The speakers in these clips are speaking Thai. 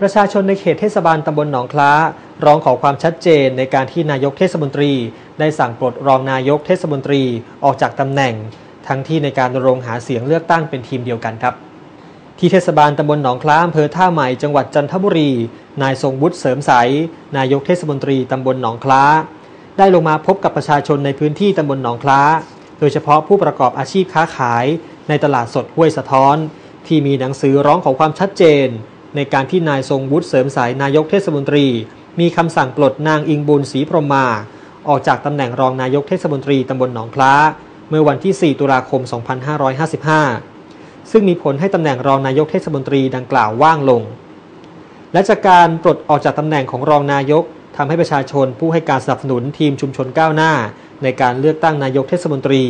ประชาชนในเขตเทศบาลตำบลหนองคล้า ร้องขอความชัดเจนในการที่นายกเทศมนตรี ได้สั่งปลดรองนายกเทศมนตรีออกจากตำแหน่ง ทั้งที่ในการรงหาเสียงเลือกตั้งเป็นทีมเดียวกันครับ ที่เทศบาลตำบลหนองคล้าอำเภอท่าใหม่จังหวัดจันทบุรี นายทรงวุฒิเสริมใส นายกเทศมนตรีตำบลหนองคล้า ได้ลงมาพบกับประชาชนในพื้นที่ตำบลหนองคล้า โดยเฉพาะผู้ประกอบอาชีพค้าขาย ในตลาดสดห้วยสะท้อน ที่มีหนังสือร้องขอความชัดเจน ในการที่นายทรงวุฒิเสริมสายนายกเทศมนตรี มีคำสั่งปลดนางอิงบุญศรีพรหมมาออกจากตำแหน่งรองนายกเทศมนตรีตำบลหนองคล้าเมื่อวันที่ 4 ตุลาคม 2555 ซึ่งมีผลให้ตำแหน่งรองนายกเทศมนตรีดังกล่าวว่างลง และจากการปลดออกจากตำแหน่งของรองนายกทำให้ประชาชนผู้ให้การสนับสนุนทีมชุมชนก้าวหน้า ในการเลือกตั้งนายกเทศมนตรี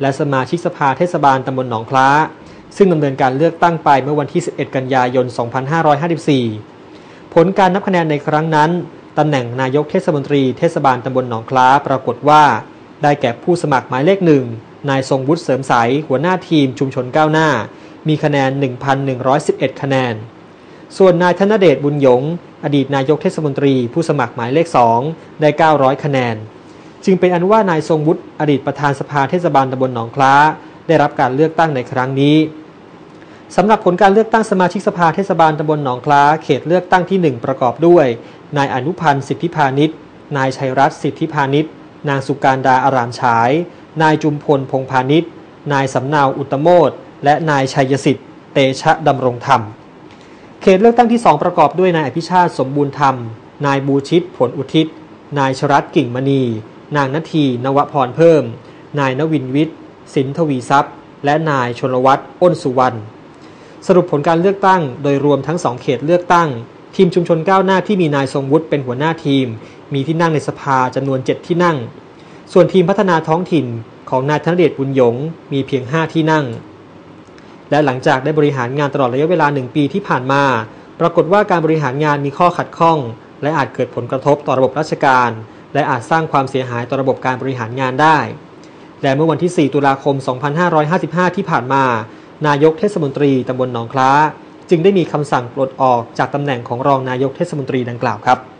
และสมาชิกสภาเทศบาลตำบลหนองคล้า ซึ่งดำเนินการเลือกตั้งไปเมื่อวันที่ 11 กันยายน 2554 ผลการนับคะแนนในครั้งนั้นตำแหน่งนายกเทศมนตรีเทศบาลตำบลหนองคล้าปรากฏว่า ได้แก่ผู้สมัครหมายเลขหนึ่งนายทรงวุฒิเสริมใสหัวหน้าทีมชุมชนก้าวหน้า มีคะแนน 1,111 คะแนน ส่วนนายธนเดชบุญยง อดีตนายกเทศมนตรีผู้สมัครหมายเลข2ได้ 900 คะแนน จึงเป็นอันว่านายทรงวุฒิอดีตประธานสภาเทศบาลตำบลหนองคล้า ได้รับการเลือกตั้งในครั้งนี้ สำหรับผลการเลือกตั้งสมาชิกสภาเทศบาลตำบลหนองคล้า เขตเลือกตั้งที่ 1 ประกอบด้วย นายอนุพันธ์สิทธิพาณิชย์นายชัยรัตน์สิทธิพาณิชย์นางสุการดาอารามฉาย นายจุมพลพงพาณิชย์นายสำนาวอุตโมดและนายชัยสิทธิ์ เตชะดำรงธรรม เขตเลือกตั้งที่ 2 ประกอบด้วยนายอภิชาติสมบูรณ์ธรรม นายบูชิตผลอุทิศ นายชรัตกิ่งมณี นางนาทีนวพรเพิ่ม นายนวินวิทย์สินทวีทรัพย์ และนายชนวัฒน์อ้นสุวรรณ สรุปผลการเลือกตั้ง โดยรวมทั้ง 2 เขตเลือกตั้ง ทีมชุมชนก้าวหน้าที่มีนายทรงวุฒิเป็นหัวหน้าทีม มีที่นั่งในสภาจำนวน 7 ที่นั่ง ส่วนทีมพัฒนาท้องถิ่นของนายธนเดชบุญยงมีเพียง 5 ที่นั่ง และหลังจากได้บริหารงานตลอดระยะเวลา 1 ปีที่ผ่านมา ปรากฏว่าการบริหารงานมีข้อขัดข้อง และอาจเกิดผลกระทบต่อระบบราชการ และอาจสร้างความเสียหายต่อระบบการบริหารงานได้และเมื่อวันที่ 4 ตุลาคม 2555 ที่ผ่านมา นายกเทศมนตรีตำบลหนองคล้า จึงได้มีคำสั่งปลดออกจากตำแหน่งของรองนายกเทศมนตรีดังกล่าวครับ